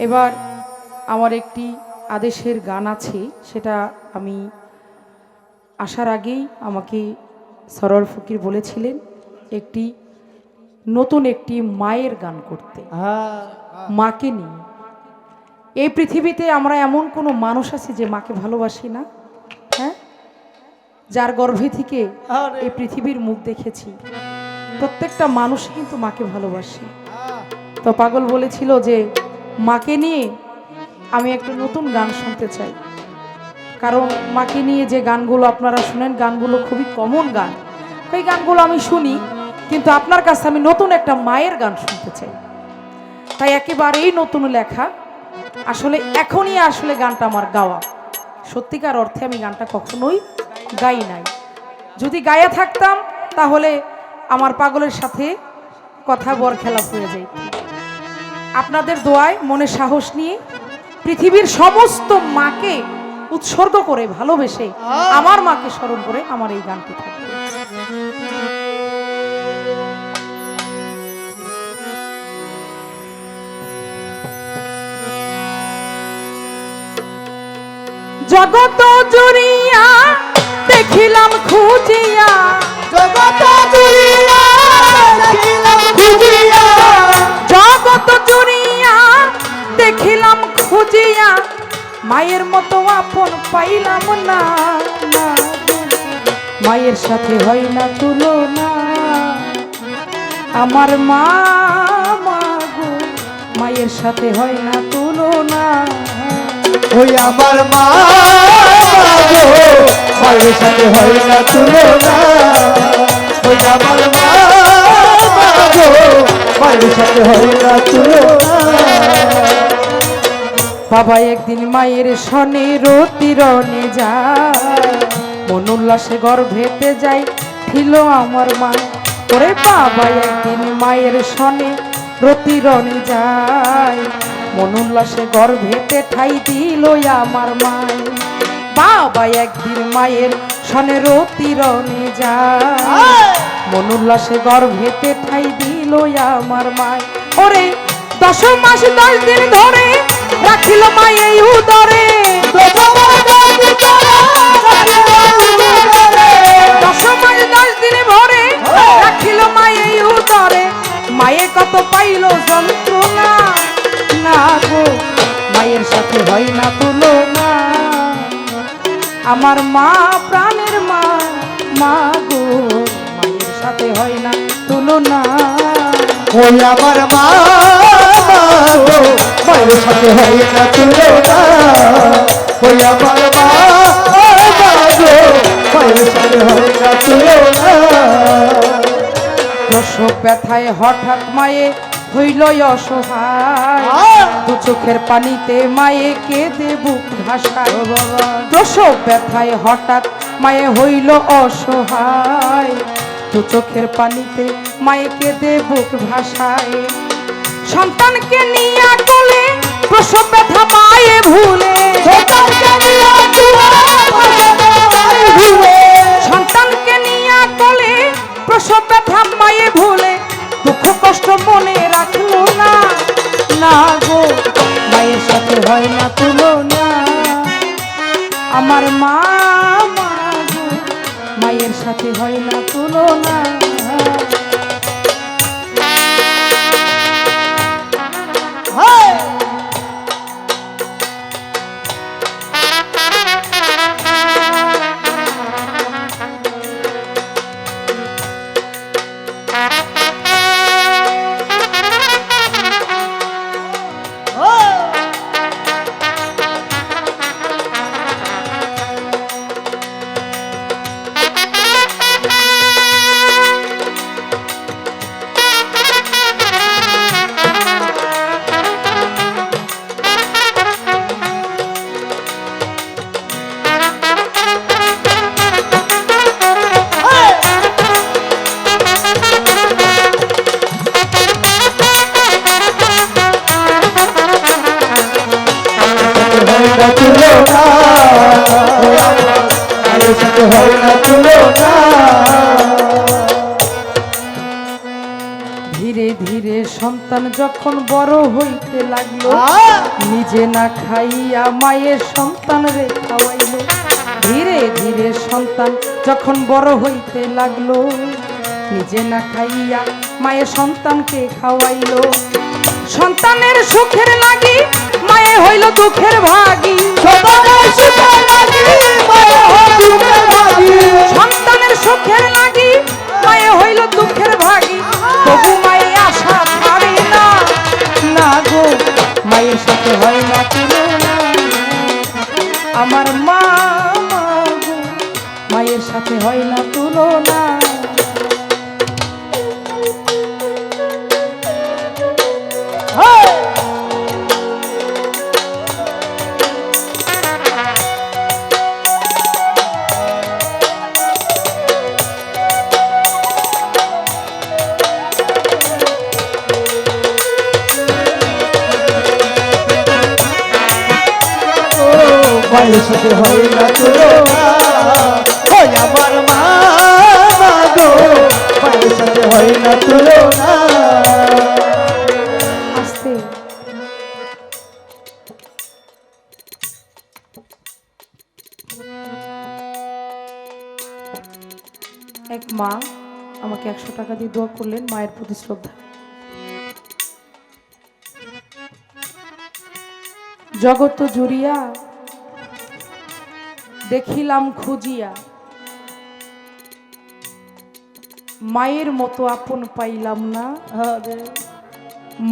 এবার আমার একটি আদেশের গান আছে সেটা আমি আসার আগেই আমাকে সরল ফকির বলেছিলেন একটি নতুন একটি মায়ের গান করতে। হ্যাঁ। মাকে নিয়ে। এই পৃথিবীতে আমরা এমন কোনো মানুষ আছি যে মাকে ভালোবাসি না হ্যাঁ? যার গর্ভে থেকে এই পৃথিবীর মুখ দেখেছি। প্রত্যেকটা মানুষ কিন্তু মাকে ভালোবাসে। তো পাগল বলেছিল যে মাকে নিয়ে আমি একটা নতুন গান শুনতে চাই। কারণ মাকে নিয়ে যে গানগুলো আপনারা শুনেন, গানগুলো খুবই কমন গান। এই গানগুলো আমি শুনি, কিন্তু আপনার কাছে আমি নতুন একটা মায়ের গান শুনতে চাই। তাই একেবারেই নতুন লেখা। আসলে এখনই আসলে গানটা আমার গাওয়া। সত্যিকার অর্থে আমি গানটা কখনোই গাই নাই। যদি গায়ে থাকতাম, তাহলে আমার পাগলের সাথে কথা বর খেলা হয়ে যাইত। আপনাদের দোয়ায় মনে সাহস নিয়ে পৃথিবীর সমস্ত মাকে উৎসর্গ করে ভালোবেসে আমার মাকে স্মরণ করে আমার এই গানটি থাকবে জগত জুড়িয়া দেখিলাম খুঁজিয়া। জগত জুড়িয়া দেখিলাম খুঁজিয়া। জগত জুড়িয়া দেখিলাম খুঁজিয়া, মায়ের মতো আপন পাইলাম না মায়ের সাথে হয় না তুলনা। আমার মা মায়ের সাথে হয় না তুলনা। ওই আমার মা মায়ের সাথে হয় না তুলনা। ওই আমার মা বাবা একদিন মায়ের সনে রতিরনে যায়। মন উল্লাসে গর্ভেতে যাই, ছিল আমার মা। ওরে বাবা, একদিন মায়ের সনে রতিরনে যায়। মন উল্লাসে গর্ভেতে ঠাই দিল আমার মায় বাবা, একদিন মায়ের সনে রতিরনে যায়। মন উল্লাসে গর্ভেতে ঠাই দিল আমার মায়। ওরে, দশ মাস দশ দিন ধরে রাখিল মাই এই উদরে। এই উদরে। মায়ে কত পাইল যন্ত্রণা। না গো, মায়ের সাথে হয় না তুলনা। আমার মা প্রাণের তুলনা ওই আমার মা মায়ের সাথে হয় না তুলনা ওই আমার মা গো মায়ের সাথে হয় না তুলনা প্রসব ব্যথায় হঠাৎ মায়ে হইল অসহায়। দু চোখের পানিতে মায়ে কেঁদে বুক ভাসায় প্রসব ব্যথায় হঠাৎ মায়ে হইল অসহায়। দু চোখের পানিতে মায়ে দেবুক বুক ভাসায়। সন্তানকে নিয়ে কোলে প্রসব ব্যথা মায়ে ভুলে। সন্তানকে যখন বড় হইতে লাগল নিজে না খাইয়া মায়ের সন্তান রে খাওয়াইল। ধীরে ধীরে সন্তান যখন বড় হইতে লাগল নিজে না খাইয়া মায়ের সন্তানকে খাওয়াইল। সন্তানের সুখের লাগি মায়ে হইল দুঃখের ভাগী। সন্তানের সুখের লাগি মায়ে হইল দুঃখের ভাগি। তবু আমার মা মায়ের সাথে হয় না তুলনা। মায়ের সাথে হয় না ওই আমার মা গো। মায়ের সাথে হয় না এক মা আমাকে একশো টাকা দিয়ে দোয়া করলেন মায়ের প্রতি শ্রদ্ধা। জগত জুড়িয়া দেখিলাম খুঁজিয়া। মায়ের মতো আপন পাইলাম না।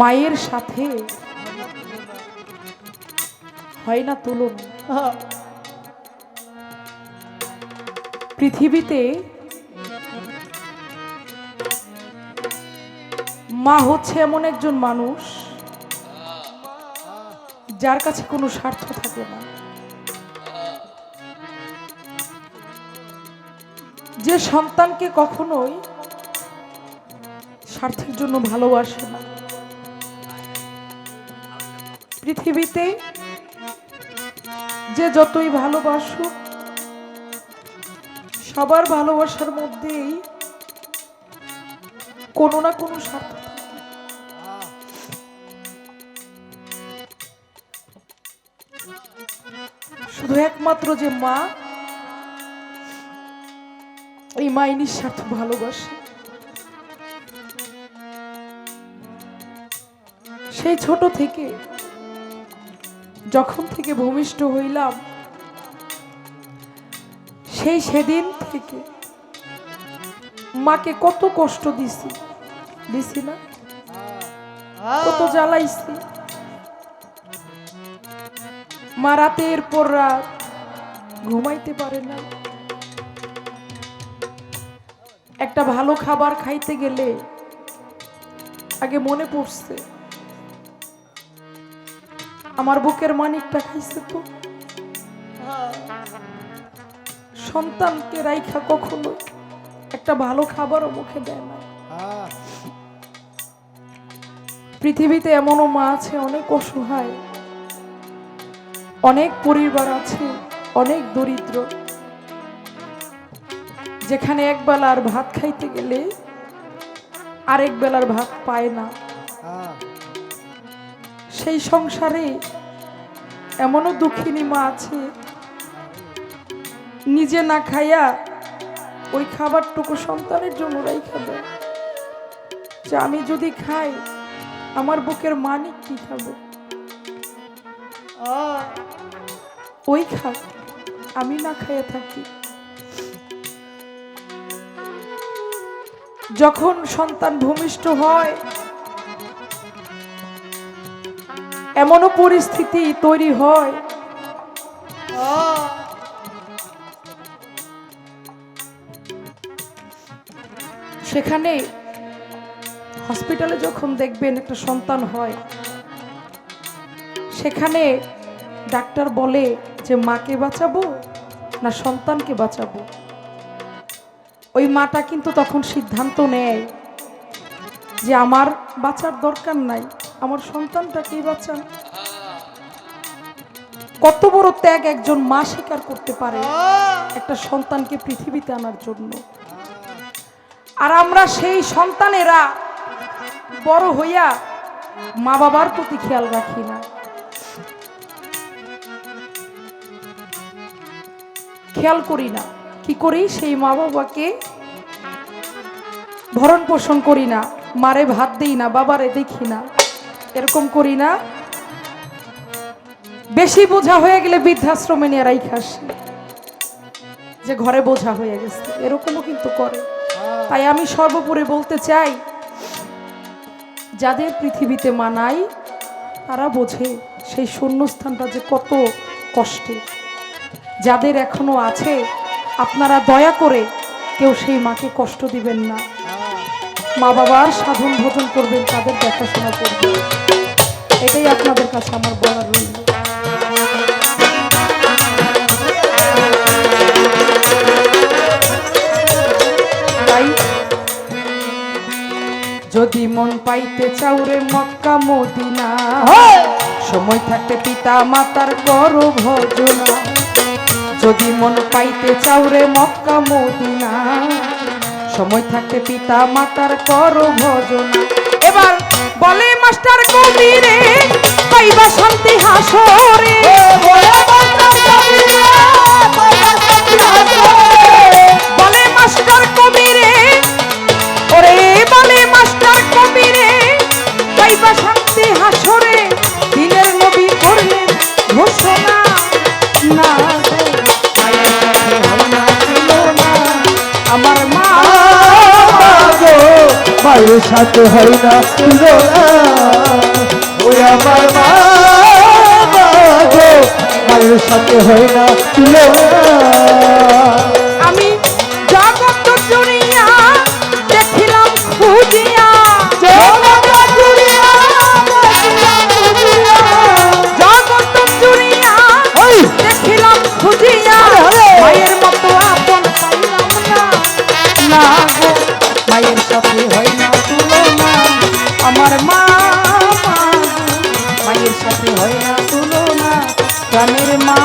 মায়ের সাথে হয় না তুলনা। পৃথিবীতে মা হচ্ছে এমন একজন মানুষ যার কাছে কোনো স্বার্থ থাকে না। যে সন্তানকে কখনোই স্বার্থের জন্য ভালোবাসে না। পৃথিবীতে যে যতই ভালোবাসুক, সবার ভালোবাসার মধ্যেই কোনো না কোনো স্বার্থ শুধু একমাত্র যে মা এই মাই নিঃস্বার্থ ভালোবাসে। সেই ছোট থেকে যখন থেকে ভূমিষ্ঠ হইলাম, সেই সেদিন থেকে মাকে কত কষ্ট দিছি। দিছি না? কত জ্বালাইছি। মা রাতের পর রাত ঘুমাইতে পারে না একটা ভালো খাবার খাইতে গেলে আগে মনে পড়ছে। আমার বুকের মানিকটা খাইছে তো। সন্তানকে রাইখা কখনো একটা ভালো খাবারও মুখে দেয় না। পৃথিবীতে এমনও মা আছে, অনেক অসহায়, অনেক পরিবার আছে, অনেক দরিদ্র। যেখানে এক বেলার ভাত খাইতে গেলে আরেক বেলার ভাত পায় না। সেই সংসারে এমনও দুঃখিনী মা আছে নিজে না খাইয়া ওই খাবারটুকু সন্তানের জন্য রাইখা দেয়। যে আমি যদি খাই আমার বুকের মানিক কি খাবে? ওই খাক আমি না খাইয়া থাকি। যখন সন্তান ভূমিষ্ঠ হয়, এমনও পরিস্থিতি তৈরি হয়। সেখানে হসপিটালে যখন দেখবেন একটা সন্তান হয়, সেখানে ডাক্তার বলে যে, মাকে বাঁচাবো না সন্তানকে বাঁচাবো? ওই মাটা কিন্তু তখন সিদ্ধান্ত নেয় যে আমার বাঁচার দরকার নাই, আমার সন্তানটাকেই বাঁচান। কত বড় ত্যাগ একজন মা স্বীকার করতে পারে একটা সন্তানকে পৃথিবীতে আনার জন্য। আর আমরা সেই সন্তানেরা বড় হইয়া মা বাবার প্রতি খেয়াল রাখি না। খেয়াল করি না, কি করি? সেই মা বাবাকে ভরণ পোষণ করি না। মারে ভাত দিই না, বাবারে দেখি না। এরকম করি না। বেশি বোঝা হয়ে গেলে বৃদ্ধাশ্রমে নিয়ে রাই খাসি যে ঘরে বোঝা হয়ে গেছে, এরকমও কিন্তু করে। তাই আমি সর্বোপরি বলতে চাই, যাদের পৃথিবীতে মানাই তারা বোঝে সেই শূন্যস্থানটা যে কত কষ্টে যাদের এখনও আছে, আপনারা দয়া করে কেউ সেই মাকে কষ্ট দিবেন না। মা বাবার সাধন ভোজন করবেন তাদের দেখাশোনা করবেন। এটাই আপনাদের কাছে আমার বলার রইল। যদি মন পাইতে চাউরে মক্কা মদিনা সময় থাকতে পিতা মাতার করো ভজনা যদি মন পাইতে চাউরে মক্কা মদিনা সময় থাকতে পিতা মাতার কর ভজন এবার বলে মাস্টার কবিরে পাইবা শান্তি হাসরে। বলে মাস্টার কবিরে ওরে বলে মাস্টার কবিরে পাইবা শান্তি মায়ের সাথে হয় না তুলনা ওই আমার মা মায়ের সাথে হয় না তুলনা হয় না তুলনা প্রাণের মা